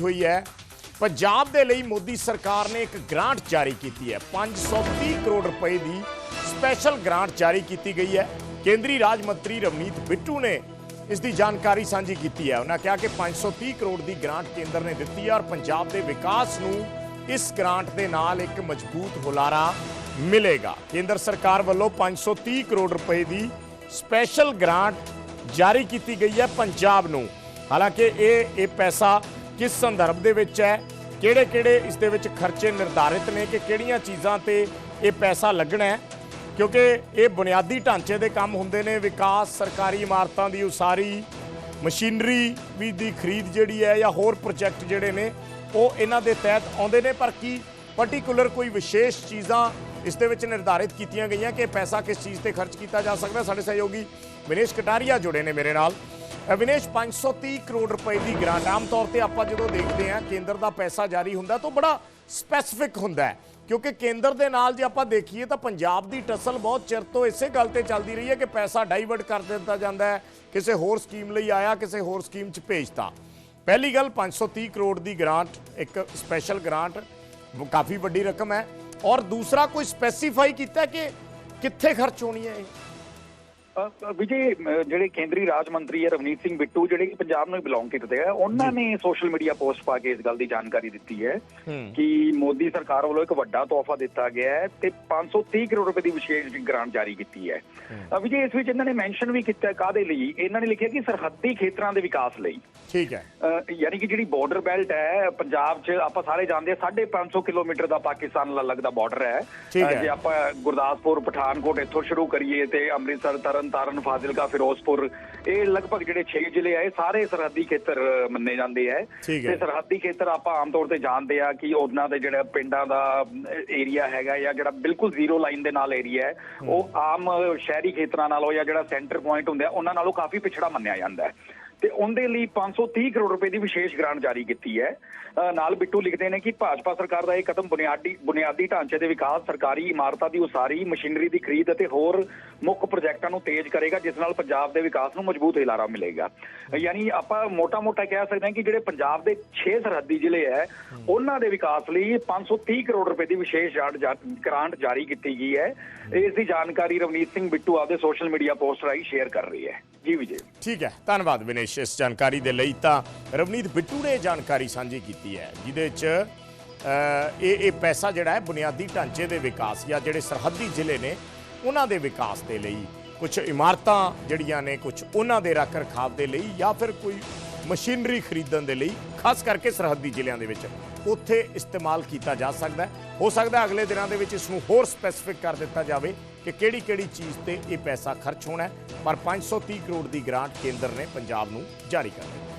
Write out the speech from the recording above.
ਹੋਈ ਹੈ। ਪੰਜਾਬ ਦੇ ਲਈ ਮੋਦੀ ਸਰਕਾਰ ਨੇ ਇੱਕ ਗ੍ਰਾਂਟ ਜਾਰੀ ਕੀਤੀ ਹੈ। 530 ਕਰੋੜ ਰੁਪਏ ਦੀ ਸਪੈਸ਼ਲ ਗ੍ਰਾਂਟ ਜਾਰੀ ਕੀਤੀ ਗਈ ਹੈ। ਕੇਂਦਰੀ ਰਾਜ ਮੰਤਰੀ ਰਵਨੀਤ ਬਿੱਟੂ ਨੇ ਇਸ ਦੀ ਜਾਣਕਾਰੀ ਸਾਂਝੀ ਕੀਤੀ ਹੈ। ਉਹਨਾਂ ਕਿਹਾ ਕਿ 530 ਕਰੋੜ ਦੀ ਗ੍ਰਾਂਟ ਕੇਂਦਰ ਨੇ ਦਿੱਤੀ ਹੈ ਔਰ ਪੰਜਾਬ ਦੇ ਵਿਕਾਸ ਨੂੰ ਇਸ ਗ੍ਰਾਂਟ ਦੇ ਨਾਲ ਇੱਕ ਮਜ਼ਬੂਤ ਹੁਲਾਰਾ ਮਿਲੇਗਾ। ਕੇਂਦਰ ਸਰਕਾਰ ਵੱਲੋਂ 530 ਕਰੋੜ ਰੁਪਏ ਦੀ ਸਪੈਸ਼ਲ ਗ੍ਰਾਂਟ ਜਾਰੀ ਕੀਤੀ ਗਈ ਹੈ ਪੰਜਾਬ ਨੂੰ। ਹਾਲਾਂਕਿ ਇਹ ਇਹ ਪੈਸਾ ਕਿਸ ਸੰਦਰਭ ਦੇ ਵਿੱਚ ਹੈ? ਕਿਹੜੇ ਕਿਹੜੇ ਇਸ ਦੇ ਵਿੱਚ ਖਰਚੇ ਨਿਰਧਾਰਿਤ ਨੇ ਕਿ ਕਿਹੜੀਆਂ ਚੀਜ਼ਾਂ ਤੇ ਇਹ ਪੈਸਾ ਲੱਗਣਾ ਹੈ? ਕਿਉਂਕਿ ਇਹ ਬੁਨਿਆਦੀ ਢਾਂਚੇ ਦੇ ਕੰਮ ਹੁੰਦੇ ਨੇ, ਵਿਕਾਸ, ਸਰਕਾਰੀ ਇਮਾਰਤਾਂ ਦੀ ਉਸਾਰੀ, ਮਸ਼ੀਨਰੀ ਵੀ ਦੀ ਖਰੀਦ ਜਿਹੜੀ ਹੈ ਜਾਂ ਹੋਰ ਪ੍ਰੋਜੈਕਟ ਜਿਹੜੇ ਨੇ, ਉਹ ਇਹਨਾਂ ਦੇ ਤਹਿਤ ਆਉਂਦੇ ਨੇ। ਪਰ ਕੀ ਪਾਰਟਿਕੂਲਰ ਕੋਈ ਵਿਸ਼ੇਸ਼ ਚੀਜ਼ਾਂ ਇਸ ਦੇ ਵਿੱਚ ਨਿਰਧਾਰਿਤ ਕੀਤੀਆਂ ਗਈਆਂ ਕਿ ਪੈਸਾ ਕਿਸ ਚੀਜ਼ ਤੇ ਖਰਚ ਕੀਤਾ ਜਾ ਸਕਦਾ? ਸਾਡੇ ਸਹਿਯੋਗੀ ਵਿਨੇਸ਼ ਕਟਾਰੀਆ ਜੁੜੇ ਨੇ ਮੇਰੇ ਨਾਲ। ਅ, ਵਿਨੇਸ਼ 530 ਕਰੋੜ ਰੁਪਏ ਦੀ ਗ੍ਰਾਂਟ ਆਮ ਤੌਰ ਤੇ ਆਪਾਂ ਜਦੋਂ ਦੇਖਦੇ ਹਾਂ ਕੇਂਦਰ ਦਾ ਪੈਸਾ ਜਾਰੀ ਹੁੰਦਾ ਤਾਂ ਉਹ ਬੜਾ ਸਪੈਸੀਫਿਕ ਹੁੰਦਾ ਹੈ। ਕਿਉਂਕਿ ਕੇਂਦਰ ਦੇ ਨਾਲ ਜੇ ਆਪਾਂ ਦੇਖੀਏ ਤਾਂ ਪੰਜਾਬ ਦੀ ਟਸਲ ਬਹੁਤ ਚਿਰ ਤੋਂ ਇਸੇ ਗੱਲ ਤੇ ਚੱਲਦੀ ਰਹੀ ਹੈ ਕਿ ਪੈਸਾ ਡਾਈਵਰਟ ਕਰ ਦਿੱਤਾ ਜਾਂਦਾ ਹੈ ਕਿਸੇ ਹੋਰ ਸਕੀਮ ਲਈ ਆਇਆ ਕਿਸੇ ਹੋਰ ਸਕੀਮ 'ਚ ਭੇਜਤਾ। ਪਹਿਲੀ ਗੱਲ 530 ਕਰੋੜ ਦੀ ਗ੍ਰਾਂਟ ਇੱਕ ਸਪੈਸ਼ਲ ਗ੍ਰਾਂਟ ਕਾਫੀ ਵੱਡੀ ਰਕਮ ਹੈ। ਔਰ ਦੂਸਰਾ ਕੋਈ ਸਪੈਸੀਫਾਈ ਕੀਤਾ ਕਿ ਕਿੱਥੇ ਖਰਚ ਹੋਣੀ ਹੈ ਇਹ? ਵਿਜੇ ਜਿਹੜੇ ਕੇਂਦਰੀ ਰਾਜ ਮੰਤਰੀ ਹੈ ਰਵਨੀਤ ਸਿੰਘ ਬਿੱਟੂ ਜਿਹੜੇ ਕਿ ਪੰਜਾਬ ਨੂੰ ਬਿਲੋਂਗ ਕਰਦੇ ਆ ਉਹਨਾਂ ਨੇ ਸੋਸ਼ਲ ਮੀਡੀਆ ਪੋਸਟ ਪਾ ਕੇ ਇਸ ਗੱਲ ਦੀ ਜਾਣਕਾਰੀ ਦਿੱਤੀ ਹੈ ਹੂੰ। ਕਿ ਮੋਦੀ ਸਰਕਾਰ ਵੱਲੋਂ ਇੱਕ ਵੱਡਾ ਤੋਹਫਾ ਦਿੱਤਾ ਗਿਆ ਹੈ ਤੇ 530 ਕਰੋੜ ਰੁਪਏ ਦੀ ਵਿਸ਼ੇਸ਼ ਗ੍ਰਾਂਟ ਜਾਰੀ ਕੀਤੀ ਹੈ। ਵਿਜੇ ਇਸ ਵਿੱਚ ਇਹਨਾਂ ਨੇ ਮੈਂਸ਼ਨ ਵੀ ਕੀਤਾ ਹੈ ਕਾਦੇ ਲਈ? ਇਹਨਾਂ ਨੇ ਲਿਖਿਆ ਕਿ ਸਰਹੱਦੀ ਖੇਤਰਾਂ ਦੇ ਵਿਕਾਸ ਲਈ। ਠੀਕ ਹੈ। ਯਾਨੀ ਕਿ ਜਿਹੜੀ ਬਾਰਡਰ ਬੈਲਟ ਹੈ ਪੰਜਾਬ 'ਚ ਆਪਾਂ ਸਾਰੇ ਜਾਣਦੇ ਹਾਂ 550 ਕਿਲੋਮੀਟਰ ਦਾ ਪਾਕਿਸਤਾਨ ਨਾਲ ਲੱਗਦਾ ਬਾਰਡਰ ਹੈ। ਹੈ। ਜੇ ਆਪਾਂ ਗੁਰਦਾਸਪੁਰ ਪਠਾਨਕੋਟ ਇੱਥੋਂ ਸ਼ੁਰੂ ਕਰੀਏ ਤੇ ਅੰਮ੍ਰਿਤਸਰ ਤਰਨ ਤਾਰਨ ਫਾਜ਼ਿਲਕਾ ਫਿਰੋਜ਼ਪੁਰ ਇਹ ਲਗਭਗ ਜਿਹੜੇ 6 ਜ਼ਿਲ੍ਹੇ ਆ ਇਹ ਸਾਰੇ ਸਰਹੱਦੀ ਖੇਤਰ ਮੰਨੇ ਜਾਂਦੇ ਹੈ। ਤੇ ਸਰਹੱਦੀ ਖੇਤਰ ਆਪਾਂ ਆਮ ਤੌਰ ਤੇ ਜਾਣਦੇ ਆ ਕਿ ਉਹਨਾਂ ਦੇ ਜਿਹੜਾ ਪਿੰਡਾਂ ਦਾ ਏਰੀਆ ਹੈਗਾ ਜਾਂ ਜਿਹੜਾ ਬਿਲਕੁਲ ਜ਼ੀਰੋ ਲਾਈਨ ਦੇ ਨਾਲ ਏਰੀਆ ਹੈ ਉਹ ਆਮ ਸ਼ਹਿਰੀ ਖੇਤਰਾਂ ਨਾਲੋਂ ਜਾਂ ਜਿਹੜਾ ਸੈਂਟਰ ਪੁਆਇੰਟ ਹੁੰਦਾ ਉਹਨਾਂ ਨਾਲੋਂ ਕਾਫੀ ਪਿਛੜਾ ਮੰਨਿਆ ਜਾਂਦਾ ਹੈ। ਤੇ ਉਹਦੇ ਲਈ 530 ਕਰੋੜ ਰੁਪਏ ਦੀ ਵਿਸ਼ੇਸ਼ ਗ੍ਰਾਂਟ ਜਾਰੀ ਕੀਤੀ ਹੈ। ਨਾਲ ਬਿੱਟੂ ਲਿਖਦੇ ਨੇ ਕਿ ਭਾਜਪਾ ਸਰਕਾਰ ਦਾ ਇਹ ਕਦਮ ਬੁਨਿਆਦੀ ਬੁਨਿਆਦੀ ਢਾਂਚੇ ਦੇ ਵਿਕਾਸ, ਸਰਕਾਰੀ ਇਮਾਰਤਾਂ ਦੀ ਉਸਾਰੀ, ਮਸ਼ੀਨਰੀ ਦੀ ਖਰੀਦ ਅਤੇ ਹੋਰ ਮੁੱਖ ਪ੍ਰੋਜੈਕਟਾਂ ਨੂੰ ਤੇਜ਼ ਕਰੇਗਾ, ਜਿਸ ਨਾਲ ਪੰਜਾਬ ਦੇ ਵਿਕਾਸ ਨੂੰ ਮਜ਼ਬੂਤ ਹਿਲਾਰਾ ਮਿਲੇਗਾ। ਯਾਨੀ ਆਪਾਂ ਮੋਟਾ-ਮੋਟਾ ਕਹਿ ਸਕਦੇ ਹਾਂ ਕਿ ਜਿਹੜੇ ਪੰਜਾਬ ਦੇ 6 ਸਰਹੱਦੀ ਜ਼ਿਲ੍ਹੇ ਹੈ, ਉਹਨਾਂ ਦੇ ਵਿਕਾਸ ਲਈ 530 ਕਰੋੜ ਰੁਪਏ ਦੀ ਵਿਸ਼ੇਸ਼ ਜਾਟ- ਜਾਟ- ਗ੍ਰਾਂਟ ਜਾਰੀ ਕੀਤੀ ਗਈ ਹੈ। ਇਸ ਦੀ ਜਾਣਕਾਰੀ ਰਵਨੀਤ ਸਿੰਘ ਬਿੱਟੂ ਆਪਦੇ ਸੋਸ਼ਲ ਮੀਡੀਆ ਪੋਸਟ ਰਾਹੀਂ ਸ਼ੇਅਰ ਕਰ ਰਹੀ ਹੈ। ਜੀ, ਵਿਜੇ। ਠੀਕ ਹੈ, ਧੰਨਵਾਦ ਵਿਨੇ ਵਿਨੇਸ਼ ਇਸ ਜਾਣਕਾਰੀ ਦੇ ਲਈ ਤਾਂ ਰਵਨੀਤ ਬਿੱਟੂ ਨੇ ਇਹ ਜਾਣਕਾਰੀ ਸਾਂਝੀ ਕੀਤੀ ਹੈ, ਜਿਹਦੇ 'ਚ ਇਹ ਇਹ ਪੈਸਾ ਜਿਹੜਾ ਹੈ ਬੁਨਿਆਦੀ ਢਾਂਚੇ ਦੇ ਵਿਕਾਸ ਜਾਂ ਜਿਹੜੇ ਸਰਹੱਦੀ ਜ਼ਿਲ੍ਹੇ ਨੇ, ਉਹਨਾਂ ਦੇ ਵਿਕਾਸ ਦੇ ਲਈ ਕੁਝ ਇਮਾਰਤਾਂ ਜਿਹੜੀਆਂ ਨੇ ਕੁਝ ਉਹਨਾਂ ਦੇ ਰੱਖ ਰਖਾਵ ਦੇ ਲਈ ਜਾਂ ਫਿਰ ਕੋਈ ਮਸ਼ੀਨਰੀ ਖਰੀਦਣ ਦੇ ਲਈ, ਖਾਸ ਕਰਕੇ ਸਰਹੱਦੀ ਜ਼ਿਲ੍ਹਿਆਂ ਦੇ ਵਿੱਚ। ਉੱਥੇ ਇਸਤੇਮਾਲ ਕੀਤਾ ਜਾ ਸਕਦਾ ਹੈ। ਹੋ ਸਕਦਾ ਹੈ ਅਗਲੇ ਦਿਨਾਂ ਦੇ ਵਿੱਚ ਇਸ ਨੂੰ ਹੋਰ ਸਪੈਸੀਫਿਕ ਕਰ ਦਿੱਤਾ ਜਾਵੇ ਕਿ ਕਿਹੜੀ ਕਿਹੜੀ ਚੀਜ਼ ਤੇ ਇਹ ਪੈਸਾ ਖਰਚ ਹੋਣਾ ਹੈ। ਪਰ 530 ਕਰੋੜ ਦੀ ਗ੍ਰਾਂਟ ਕੇਂਦਰ ਨੇ ਪੰਜਾਬ ਨੂੰ ਜਾਰੀ ਕਰ ਦਿੱਤੀ।